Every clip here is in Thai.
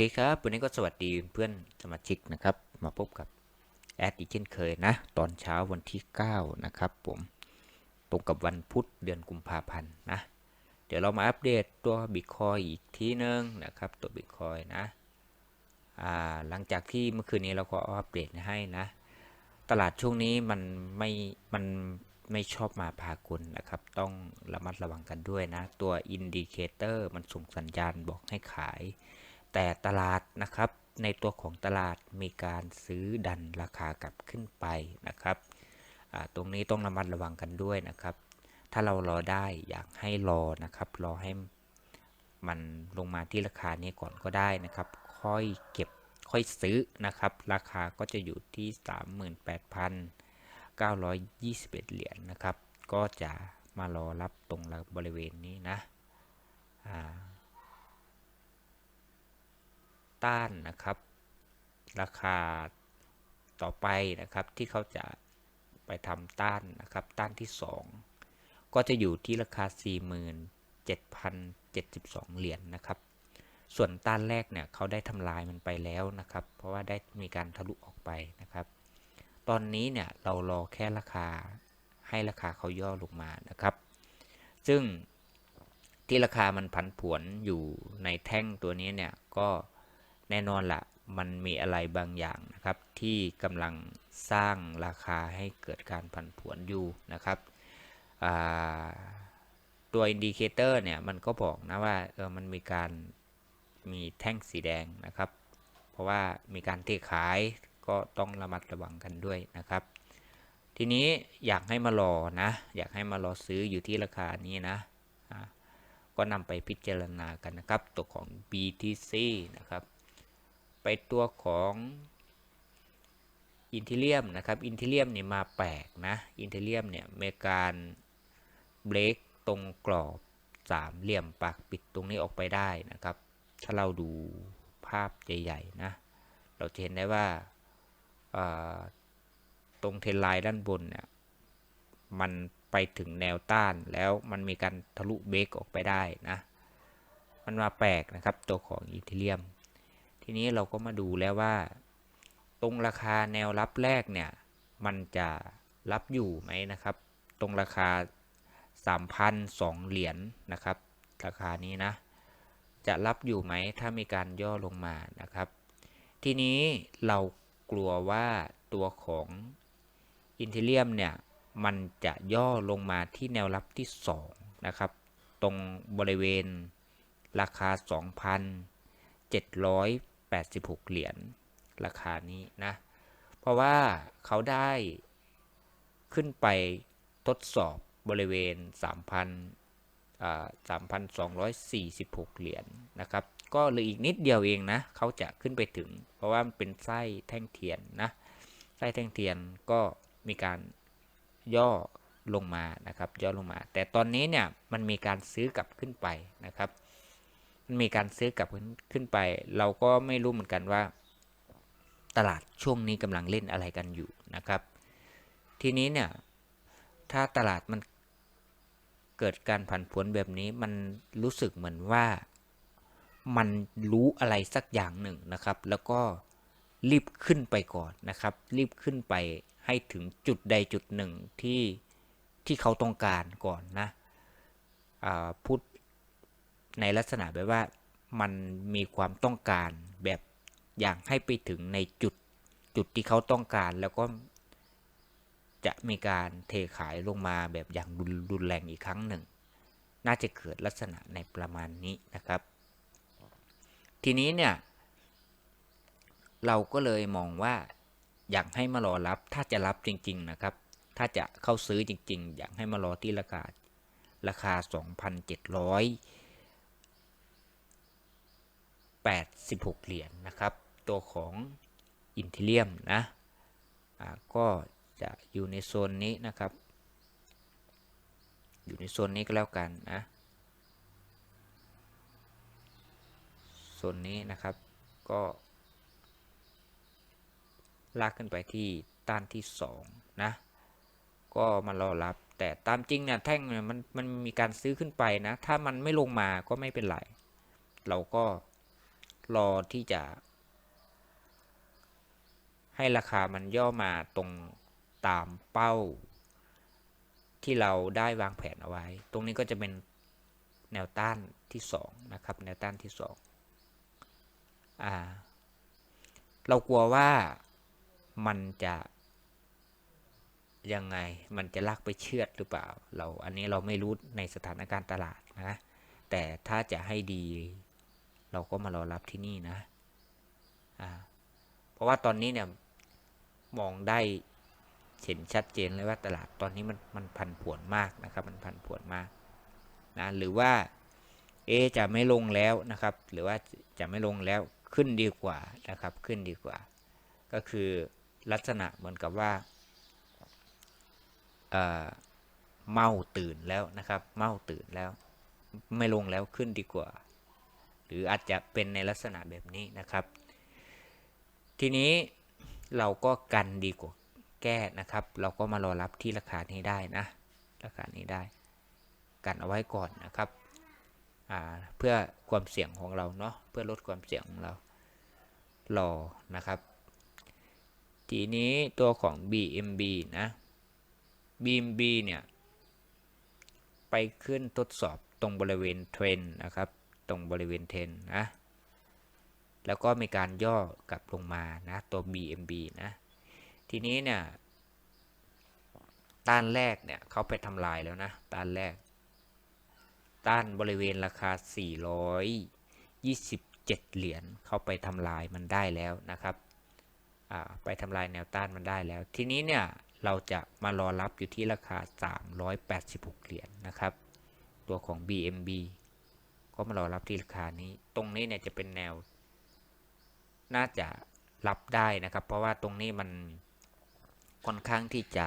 เคครับ วันนี้ก็สวัสดีเพื่อนสมาชิกนะครับ มาพบกับแอดอีกเช่นเคยนะ ตอนเช้าวันที่ 9 นะครับผม ตรงกับวันพุธเดือนกุมภาพันธ์นะ เดี๋ยวเรามาอัปเดตตัวบิตคอยอีกทีนึงนะครับ ตัวบิตคอยนะ อ่า หลังจากที่เมื่อคืนนี้เราก็อัปเดตให้นะ ตลาดช่วงนี้มันไม่ มันไม่ชอบมาพากลนะครับ ต้องระมัดระวังกันด้วยนะ ตัวอินดิเคเตอร์มันส่งสัญญาณบอกให้ขาย แต่ตลาดนะครับ ในตัวของตลาดมีการซื้อดันราคากลับขึ้นไปนะครับ ตรงนี้ต้องระมัดระวังกันด้วยนะครับ ถ้าเรารอได้อยากให้รอนะครับ รอให้มันลงมาที่ราคานี้ก่อนก็ได้นะครับ ค่อยเก็บค่อยซื้อนะครับ ราคาก็จะอยู่ที่ 38,921 เหรียญนะครับ ก็จะมารอรับตรงบริเวณนี้นะ อ่า ต้านนะครับ ราคาต่อไปนะครับที่เขาจะไปทำต้านนะครับ ต้านที่ 2 ก็จะอยู่ที่ราคา 47,072 เหรียญนนะครับ ส่วนต้านแรกเนี่ยเขาได้ทำลายมันไปแล้วนะครับ เพราะว่าได้มีการทะลุออกไปนะครับ ตอนนี้เนี่ยเรารอแค่ราคาให้ราคาเขาย่อลงมานะครับ ซึ่งที่ราคามันผันผวนอยู่ในแท่งตัวนี้เนี่ยก็ แน่นอนละมันมีอะไรบางอย่างนะครับ ที่กำลังสร้างราคาให้เกิดการผันผวนอยู่นะครับตัวอินดิเคเตอร์เนี่ยมันก็บอกนะว่าเออมันมีการมีแท่งสีแดงนะครับ เพราะว่ามีการเทขายก็ต้องระมัดระวังกันด้วยนะครับ ทีนี้อยากให้มารอนะ อยากให้มารอซื้ออยู่ที่ราคานี้นะก็นำไปพิจารณากันนะครับ ตัวของ BTC นะครับ ไปตัวของอินเทเลียมนะครับอินเทเลียมเนี่ยมาแปลกนะอินเทเลียมเนี่ยมีการเบรกตรงกรอบสามเหลี่ยมปากปิดตรงนี้ออกไปได้นะครับ ถ้าเราดูภาพใหญ่ๆนะเราจะเห็นได้ว่าาตรงเทนไลน์ด้านบนเนี่ยมันไปถึงแนวต้านแล้วมันมีการทะลุเบรกออกไปได้นะ มันมาแปลกนะครับตัวของอีเทเรียม ทีนี้เราก็มาดูแล้วว่า ตรงราคาแนวรับแรกเนี่ย มันจะรับอยู่ไหมนะครับ ตรงราคา 3,002เหรียญนนะครับ ราคานี้นะ จะรับอยู่ไหมถ้ามีการย่อลงมานะครับ ทีนี้เรากลัวว่าตัวของอินเทเลียมเนี่ย มันจะย่อลงมาที่แนวรับที่ 2 นะครับ ตรงบริเวณราคา 86 เหรียญราคานี้นะ เพราะว่าเขาได้ขึ้นไปทดสอบบริเวณ 3,000อ่า3,246 เหรียญนะครับ ก็เลืออีกนิดเดียวเองนะ เขาจะขึ้นไปถึง เพราะว่ามันเป็นไส้แท่งเทียนนะ ไส้แท่งเทียนก็มีการย่อลงมานะครับ ย่อลงมา แต่ตอนนี้เนี่ยมันมีการซื้อกลับขึ้นไปนะครับ มีการซื้อกลับขึ้นไป เราก็ไม่รู้เหมือนกันว่า ตลาดช่วงนี้กำลังเล่นอะไรกันอยู่นะครับ ทีนี้เนี่ย ถ้าตลาดมันเกิดการผันผวนแบบนี้มันรู้สึกเหมือนว่ามันรู้อะไรสักอย่างหนึ่งนะครับ แล้วก็รีบขึ้นไปก่อนนะครับ รีบขึ้นไปให้ถึงจุดใดจุดหนึ่งที่ที่เขาต้องการก่อนนะพูด ในลักษณะแบบว่ามันมีความต้องการแบบอย่างให้ไปถึงในจุดจุดที่เขาต้องการแล้วก็จะมีการเทขายลงมาแบบอย่างรุนรนแรงอีกครั้งหนึ่ง น่าจะเกิดลักษณะในประมาณนี้นะครับ ทีนี้เนี่ย เราก็เลยมองว่าอยากให้มารอรับถ้าจะรับจริง ๆนะครับ ถ้าจะเข้าซื้อจริง ๆ อยากให้มารอที่ราคาราคา 86 เหรียญนนะครับ ตัวของอินเทเลียมนะก็จะอยู่ในโซนนี้นะครับ อยู่ในโซนนี้ก็แล้วกันนะโซนนี้นะครับก็ลากขึ้นไปที่ต้านที่2นะก็มารอรับแต่ตามจริงเนี่ยแท่งเนี่ยมันมันมีการซื้อขึ้นไปนะ ถ้ามันไม่ลงมาก็ไม่เป็นไร เราก็ รอที่จะ ให้ราคามันย่อมาตรงตามเป้า ที่เราได้วางแผนเอาไว้ ตรงนี้ก็จะเป็นแนวต้านที่สองนะครับ แนวต้านที่สองอ่า เรากลัวว่ามันจะยังไงมันจะลากไปเชือดหรือเปล่า เราอันนี้เราไม่รู้ในสถานการณ์ตลาดนะ แต่ถ้าจะให้ดี เราก็มารอรับที่นี่นะอ่าเพราะว่าตอนนี้เนี่ยมองได้เห็นชัดเจนเลยว่าตลาดตอนนี้มันมันพันผวนมากนะครับ มันพันผวนมากนะหรือว่าเอจะไม่ลงแล้วนะครับ หรือว่าจะไม่ลงแล้วขึ้นดีกว่านะครับ ขึ้นดีกว่า ก็คือลักษณะเหมือนกับว่าเเมาตื่นแล้วนะครับ เมาตื่นแล้ว ไม่ลงแล้วขึ้นดีกว่า หรืออาจจะเป็นในลักษณะแบบนี้นะครับ ทีนี้เราก็กันดีกว่าแก้นะครับ เราก็มารอรับที่ราคานี้ได้นะ ราคานี้ได้ กันเอาไว้ก่อนนะครับเพื่อความเสี่ยงของเราเนาะเพื่อลดความเสี่ยงของเรารอนะครับ ทีนี้ตัวของ BMB นะ BMB เนี่ย ไปขึ้นทดสอบตรงบริเวณเทรนนะครับ ตรงบริเวณเทนนะ แล้วก็มีการย่อกลับลงมานะ ตัว BMB นะ ทีนี้เนี่ยต้านแรกเนี่ยเขาไปทำลายแล้วนะ ต้านแรก ต้านบริเวณราคา 427 เหรียญเขาไปทำลายมันได้แล้วนะครับไปทำลายแนวต้านมันได้แล้ว ทีนี้เนี่ยเราจะมารอรับอยู่ที่ราคา 386 เหรียญนนะครับ ตัวของ BMB ก็มารอรับที่ราคานี้ ตรงนี้เนี่ยจะเป็นแนว น่าจะรับได้นะครับ เพราะว่าตรงนี้มันค่อนข้างที่จะ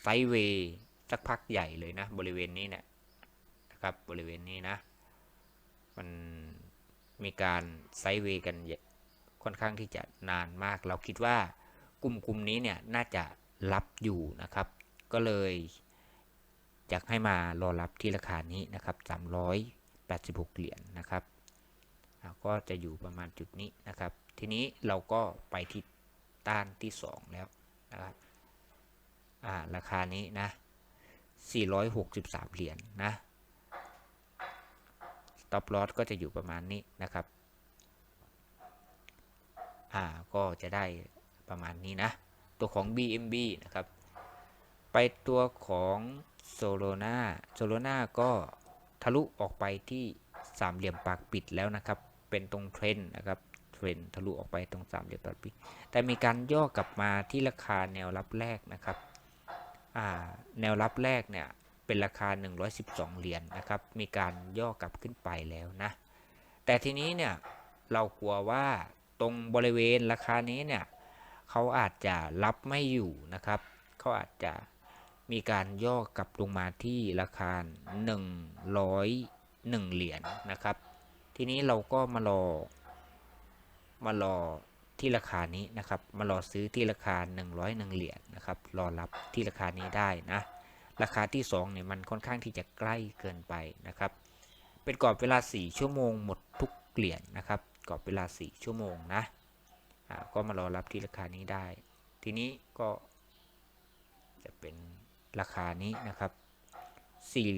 ไซเวย์สักพักใหญ่เลยนะ บริเวณนี้เนี่ยนะครับบริเวณนี้นะ มันมีการไซเวย์กันค่อนข้างที่จะนานมาก เราคิดว่ากลุ่มกลุ่มนี้เนี่ยน่าจะรับอยู่นะครับ ก็เลย อยากให้มารอรับที่ราคานี้นะครับ 386 เหรียญนนะครับ ก็จะอยู่ประมาณจุดนี้นะครับ ทีนี้เราก็ไปที่ต้านที่ 2 แล้วนะครับราคานี้นะ 463 เหรียญนนะ stop loss ก็จะอยู่ประมาณนี้นะครับ อ่า ก็จะได้ประมาณนี้นะ ตัวของ BMB นะครับ ไปตัวของ Solana Solana ก็ทะลุออกไปที่สามเหลี่ยมปากปิดแล้วนะครับ เป็นตรงเทรนนะครับเทรนทะลุออกไปตรงสามเหลี่ยมปากปิด แต่มีการย่อกลับมาที่ราคาแนวรับแรกนะครับแนวรับแรกเนี่ยเป็นราคา 112 เหรียญนนะครับ มีการย่อกลับขึ้นไปแล้วนะ แต่ทีนี้เนี่ยเรากลัวว่าตรงบริเวณราคานี้เนี่ยเขาอาจจะรับไม่อยู่นะครับ เขาอาจจะ มีการย่อกลับลงมาที่ราคา 101 เหรียญนนะครับ ทีนี้เราก็มารอ มารอที่ราคานี้นะครับ มารอซื้อที่ราคา 101 เหรียญนะครับ รอรับที่ราคานี้ได้นะ ราคาที่2เนี่ยมันค่อนข้างที่จะใกล้เกินไปนะครับ เป็นกรอบเวลา 4 ชั่วโมงหมดทุกเหรียญนนะครับ กรอบเวลา 4 ชั่วโมงนะก็มารอรับที่ราคานี้ได้ ทีนี้ก็จะเป็น ราคานี้นะครับสี่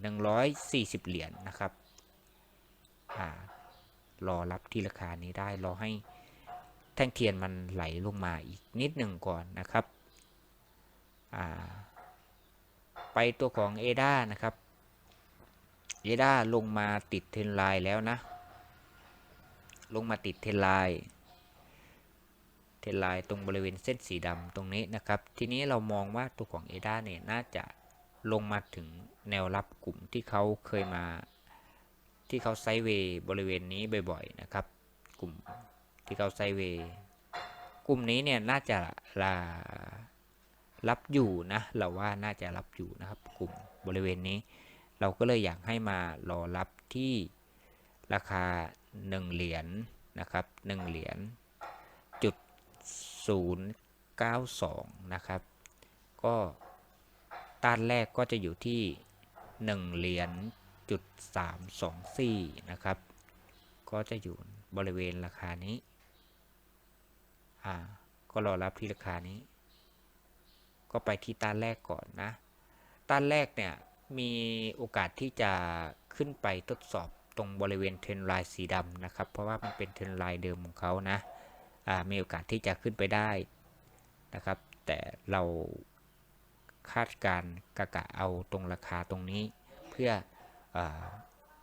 หนึ่งร้อยสี่สิบเหรียญนนะครับรอรับที่ราคานี้ได้ รอให้แท่งเทียนมันไหลลงมาอีกนิดหนึ่งก่อนนะครับ ไปตัวของเอดานะครับ เอดาลงมาติดเทนไลน์แล้วนะ ลงมาติดเทนไลน์ ทไลน์ตรงบริเวณเส้นสีดำตรงนี้นะครับ ทีนี้เรามองว่าตัวของเอดาเนี่ยน่าจะลงมาถึงแนวรับกลุ่มที่เขาเคยมา ที่เขาไซเวย์บริเวณนี้บ่อยๆนะครับ กลุ่มที่เขาไซเวย์กลุ่มนี้เนี่ยน่าจะลารับอยู่นะเราว่าน่าจะรับอยู่นะครับ กลุ่มบริเวณนี้ เราก็เลยอยากให้มารอรับที่ราคา 1 เหรียญนนะครับ 1 เหรียญ 092 นะครับ ก็ต้านแรกก็จะอยู่ที่ 1 เหรียญจุด324 นะครับ ก็จะอยู่บริเวณราคานี้ อ่า ก็รอรับที่ราคานี้ ก็ไปที่ต้านแรกก่อนนะ ต้านแรกเนี่ยมีโอกาสที่จะขึ้นไปทดสอบตรงบริเวณเทรนไลน์สีดำนะครับ เพราะว่ามันเป็นเทรนไลน์เดิมของเขานะ มีโอกาสที่จะขึ้นไปได้นะครับ แต่เราคาดการกะกะเอาตรงราคาตรงนี้ เพื่ออ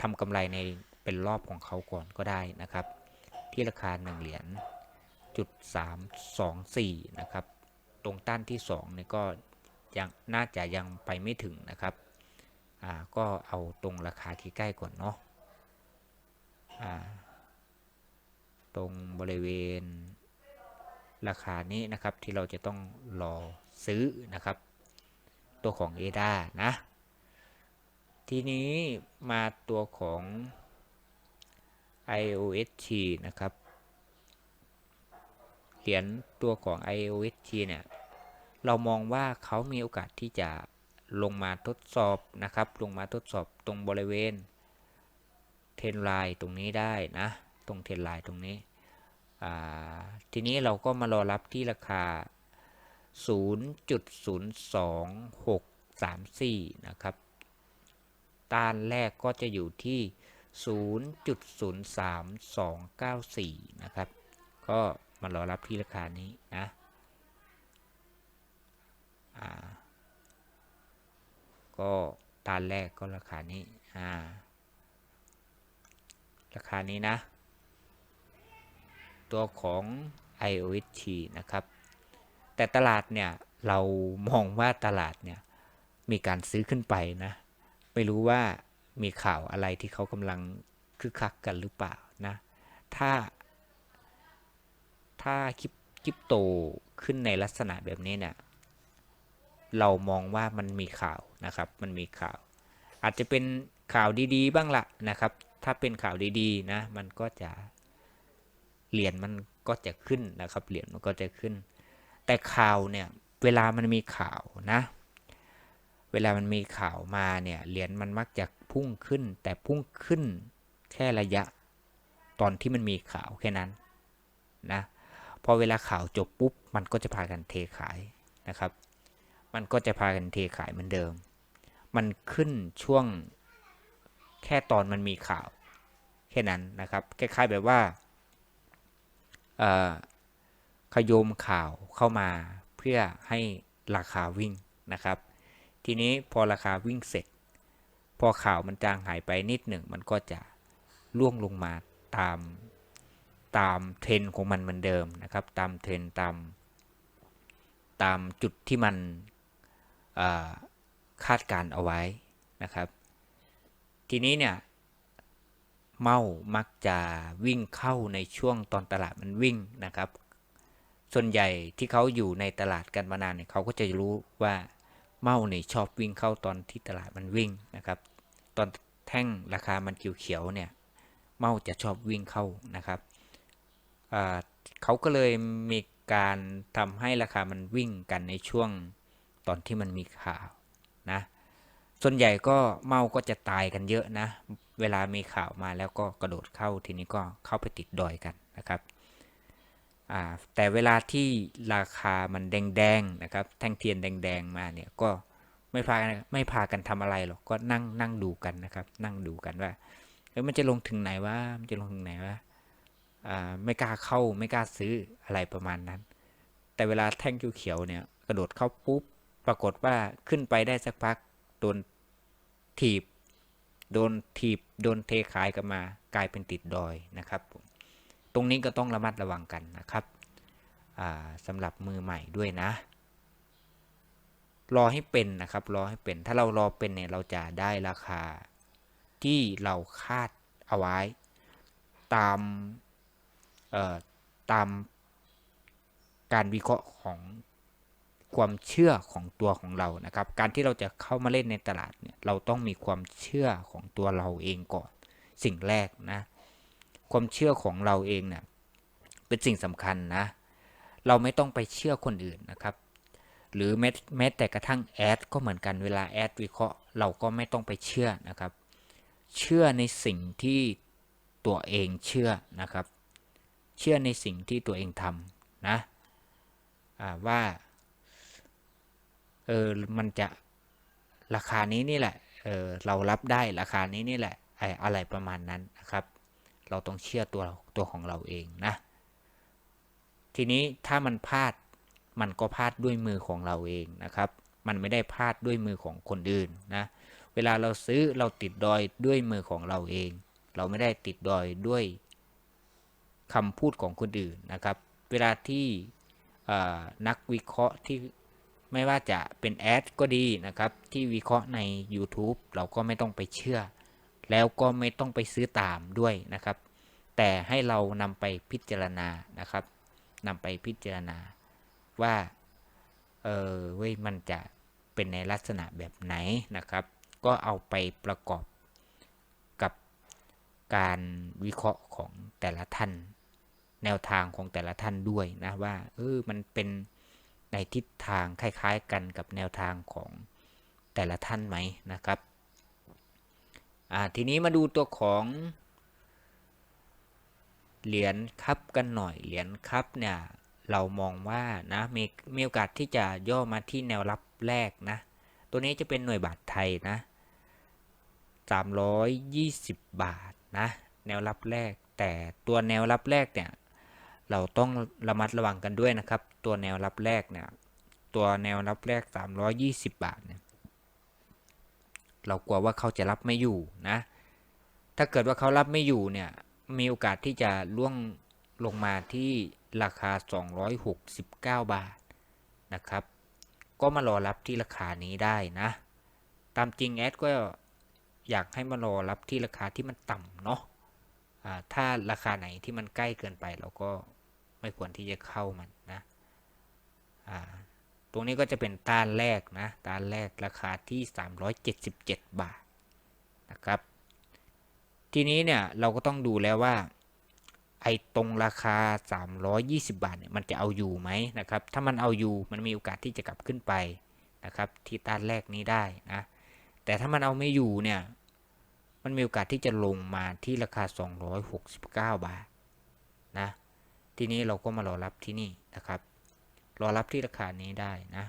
ทำกำไรในเป็นรอบของเขาก่อนก็ได้นะครับ ที่ราคา 1 เหรียญจุด324นะครับ ตรงต้านที่2เนี่ยก็ยังน่าจะยังไปไม่ถึงนะครับอ่าก็เอาตรงราคาที่ใกล้ก่อนเนาะอ่า ตรงบริเวณ ราคานี้นะครับที่เราจะต้องรอซื้อนะครับ ตัวของ ADA นะ ทีนี้มาตัวของ IOST นะครับเหรียญตัวของ IOST เนี่ย เรามองว่าเขามีโอกาสที่จะลงมาทดสอบนะครับ ลงมาทดสอบตรงบริเวณเทนไลน์ตรงนี้ได้นะ ตรงเทรนไลน์ตรงนี้ ทีนี้เราก็มารอรับที่ราคา 0.02634 นะครับต้านแรกก็จะอยู่ที่ 0.03294 นะครับ ก็มารอรับที่ราคานี้นะก็ต้านแรกก็ราคานี้ อ่า ราคานี้นะ ตัวของ IOST นะครับ แต่ตลาดเนี่ยเรามองว่าตลาดเนี่ยมีการซื้อขึ้นไปนะ ไม่รู้ว่ามีข่าวอะไรที่เขากำลังคึกคักกันหรือเปล่านะ ถ้า ถ้าคลิปคลิปโตขึ้นในลักษณะแบบนี้เนี่ย เรามองว่ามันมีข่าวนะครับ มันมีข่าว อาจจะเป็นข่าวดีๆ บ้างละนะครับ ถ้าเป็นข่าวดีๆนะ มันก็จะ เหรียญมันก็จะขึ้นนะครับ เหรียญมันก็จะขึ้น แต่ข่าวเนี่ย เวลามันมีข่าวนะ เวลามันมีข่าวมาเนี่ย เหรียญมันมักจะพุ่งขึ้น แต่พุ่งขึ้นแค่ระยะ ตอนที่มันมีข่าวแค่นั้นนะ พอเวลาข่าวจบปุ๊บ มันก็จะพากันเทขายนะครับ มันก็จะพากันเทขายเหมือนเดิม มันขึ้นช่วงแค่ตอนมันมีข่าว แค่นั้นนะครับ คล้ายๆแบบว่า ขยมข่าวเข้ามาเพื่อให้ราคาวิ่งนะครับ ทีนี้พอราคาวิ่งเสร็จ พอข่าวมันจางหายไปนิดหนึ่งมันก็จะล่วงลงมาตามตามเทรนของมันเหมือนเดิมนะครับ ตามเทรนตามตามจุดที่มันคาดการเอาไว้นะครับ ทีนี้เนี่ย เมามักจะวิ่งเข้าในช่วงตอนตลาดมันวิ่งนะครับ ส่วนใหญ่ที่เขาอยู่ในตลาดกันมานานเนี่ยเขาก็จะรู้ว่าเมาเนี่ยชอบวิ่งเข้าตอนที่ตลาดมันวิ่งนะครับ ตอนแท่งราคามันเขียวๆเนี่ยเมาจะชอบวิ่งเข้านะครับเขาก็เลยมีการทำให้ราคามันวิ่งกันในช่วงตอนที่มันมีข่าวนะส่วนใหญ่ก็เมาก็จะตายกันเยอะนะ เวลามีข่าวมาแล้วก็กระโดดเข้าทีนี้ก็เข้าไปติดดอยกันนะครับแต่เวลาที่ราคามันแดงๆนะครับ แท่งเทียนแดงๆมาเนี่ยก็ไม่พาไม่พากันทำอะไรหรอกก็นั่งนั่งดูกันนะครับ นั่งดูกันว่าเออมันจะลงถึงไหนวะมันจะลงถึงไหนวะไม่กล้าเข้าไม่กล้าซื้ออะไรประมาณนั้น แต่เวลาแท่งเขียวเนี่ยกระโดดเข้าปุ๊บปรากฏว่าขึ้นไปได้สักพักโดนถีบ โดนถีบโดนเทขายกันมากลายเป็นติดดอยนะครับ ตรงนี้ก็ต้องระมัดระวังกันนะครับสำหรับมือใหม่ด้วยนะ รอให้เป็นนะครับรอให้เป็นถ้าเรารอเป็นเนี่ยเราจะได้ราคาที่เราคาดเอาไว้ ตามตามการวิเคราะห์ของ ความเชื่อของตัวของเรานะครับ การที่เราจะเข้ามาเล่นในตลาดเนี่ยเราต้องมีความเชื่อของตัวเราเองก่อน สิ่งแรกนะ ความเชื่อของเราเองเนี่ยเป็นสิ่งสำคัญนะ เราไม่ต้องไปเชื่อคนอื่นนะครับ หรือแม้แม้แต่กระทั่งแอดก็เหมือนกันเวลาแอดวิเคราะห์เราก็ไม่ต้องไปเชื่อนะครับ เชื่อในสิ่งที่ตัวเองเชื่อนะครับ เชื่อในสิ่งที่ตัวเองทำนะว่า เออมันจะราคานี้นี่แหละเออเรารับได้ราคานี้นี่แหละไออะไรประมาณนั้นนะครับ เราต้องเชื่อตัวตัวของเราเองนะ ทีนี้ถ้ามันพลาดมันก็พลาดด้วยมือของเราเองนะครับ มันไม่ได้พลาดด้วยมือของคนอื่นนะเวลาเราซื้อเราติดดอยด้วยมือของเราเอง เราไม่ได้ติดดอยด้วยคำพูดของคนอื่นนะครับ เวลาที่นักวิเคราะห์ที่ ไม่ว่าจะเป็นแอดก็ดีนะครับ ที่วิเคราะห์ใน YouTube เราก็ไม่ต้องไปเชื่อ แล้วก็ไม่ต้องไปซื้อตามด้วยนะครับ แต่ให้เรานำไปพิจารณานะครับนำไปพิจารณาว่า เออเว้ยมันจะเป็นในลักษณะแบบไหนนะครับ ก็เอาไปประกอบกับการวิเคราะห์ของแต่ละท่าน แนวทางของแต่ละท่านด้วยนะว่าเออมันเป็น ในทิศทางคล้ายๆกันกับแนวทางของแต่ละท่านไหมนะครับทีนี้มาดูตัวของเหรียญคับกันหน่อยเหรียญคับเนี่ยเรามองว่านะมีมีโอกาสที่จะย่อมาที่แนวรับแรกนะตัวนี้จะเป็นหน่วยบาทไทยนะ320 บาทนะแนวรับแรก แต่ตัวแนวรับแรกเนี่ยเราต้องระมัดระวังกันด้วยนะครับ ตัวแนวรับแรกเนี่ยตัวแนวรับแรก 320 บาทเนี่ยเรากลัวว่าเขาจะรับไม่อยู่นะ ถ้าเกิดว่าเขารับไม่อยู่เนี่ยมีโอกาสที่จะล่วงลงมาที่ราคา 269 บาทนะครับ ก็มารอรับที่ราคานี้ได้นะ ตามจริงแอดก็อยากให้มารอรับที่ราคาที่มันต่ำเนาะะถ้าราคาไหนที่มันใกล้เกินไปเราก็ไม่ควรที่จะเข้ามันนะ ตรงนี้ก็จะเป็นต้านแรกนะต้านแรกราคาที่ 377 บาทนะครับ ทีนี้เนี่ยเราก็ต้องดูแล้วว่าไอ้ตรงราคา 320 บาทเนี่ยมันจะเอาอยู่ไหมนะครับ ถ้ามันเอาอยู่มันมีโอกาสที่จะกลับขึ้นไปนะครับ ที่ต้านแรกนี้ได้นะ แต่ถ้ามันเอาไม่อยู่เนี่ย มันมีโอกาสที่จะลงมาที่ราคา 269 บาทนะ ทีนี้เราก็มารอรับที่นี่นะครับ รอรับที่ราคานี้ได้นะ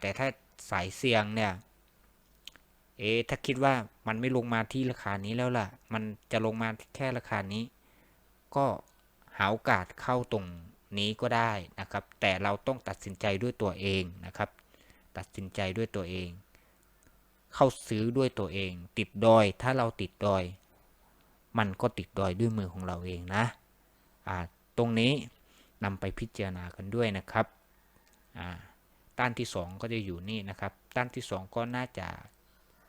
แต่ถ้าสายเสี่ยงเนี่ย เอ๊ถ้าคิดว่ามันไม่ลงมาที่ราคานี้แล้วล่ะ มันจะลงมาแค่ราคานี้ ก็หาโอกาสเข้าตรงนี้ก็ได้นะครับ แต่เราต้องตัดสินใจด้วยตัวเองนะครับ ตัดสินใจด้วยตัวเอง เข้าซื้อด้วยตัวเอง ติดดอย ถ้าเราติดดอย มันก็ติดดอยด้วยมือของเราเองนะตรงนี้ นำไปพิจารณากันด้วยนะครับต้านที่ 2 ก็จะอยู่นี่นะครับ ต้านที่ 2 ก็น่าจะ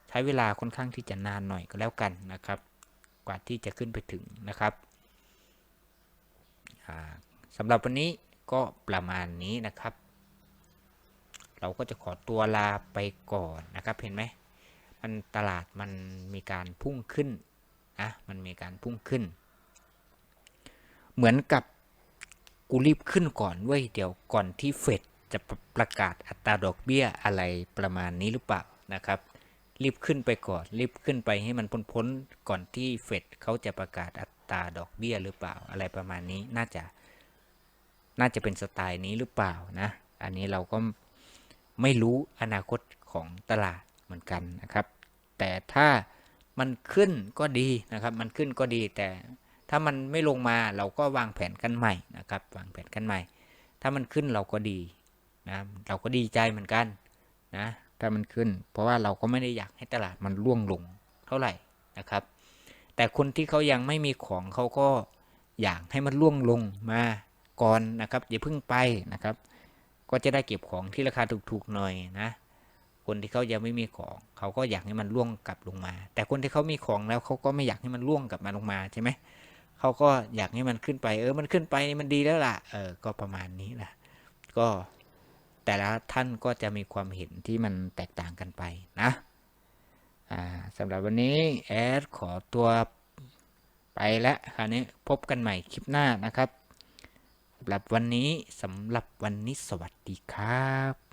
ใช้เวลาค่อนข้างที่จะนานหน่อยก็แล้วกันนะครับ กว่าที่จะขึ้นไปถึงนะครับสำหรับวันนี้ก็ประมาณนี้นะครับ เราก็จะขอตัวลาไปก่อนนะครับเห็นไหมมันตลาดมันมีการพุ่งขึ้นนะมันมีการพุ่งขึ้น เหมือนกับ กูรีบขึ้นก่อนเว้ยเดี๋ยวก่อนที่เฟดจะประกาศอัตราดอกเบี้ยอะไรประมาณนี้หรือเปล่านะครับ รีบขึ้นไปก่อน รีบขึ้นไปให้มันพ้นๆก่อนที่เฟดเขาจะประกาศอัตราดอกเบี้ยหรือเปล่าอะไรประมาณนี้น่าจะ น่าจะเป็นสไตล์นี้หรือเปล่านะ อันนี้เราก็ไม่รู้อนาคตของตลาดเหมือนกันนะครับ แต่ถ้ามันขึ้นก็ดีนะครับ มันขึ้นก็ดีแต่ ถ้ามันไม่ลงมาเราก็วางแผนกันใหม่นะครับ วางแผนกันใหม่ ถ้ามันขึ้นเราก็ดีนะเราก็ดีใจเหมือนกันนะ ถ้ามันขึ้น เพราะว่าเราก็ไม่ได้อยากให้ตลาดมันร่วงลงเท่าไหร่นะครับ แต่คนที่เขายังไม่มีของเขาก็อยากให้มันร่วงลงมาก่อนนะครับอย่าเพิ่งไปนะครับ ก็จะได้เก็บของที่ราคาถูกๆหน่อยนะ คนที่เขายังไม่มีของเขาก็อยากให้มันล่วงกลับลงมา แต่คนที่เขามีของแล้วเขาก็ไม่อยากให้มันล่วงกลับมาลงมาใช่ไหมเขาก็อยากให้มันขึ้นไป เออ มันขึ้นไปนี่มันดีแล้วล่ะ เออ ก็ประมาณนี้แหละก็แต่ละท่านก็จะมีความเห็นที่มันแตกต่างกันไปนะ อ่าสำหรับวันนี้แอดขอตัวไปแล้วคราวนี้พบกันใหม่คลิปหน้านะครับสำหรับวันนี้สำหรับวันนี้สวัสดีครับ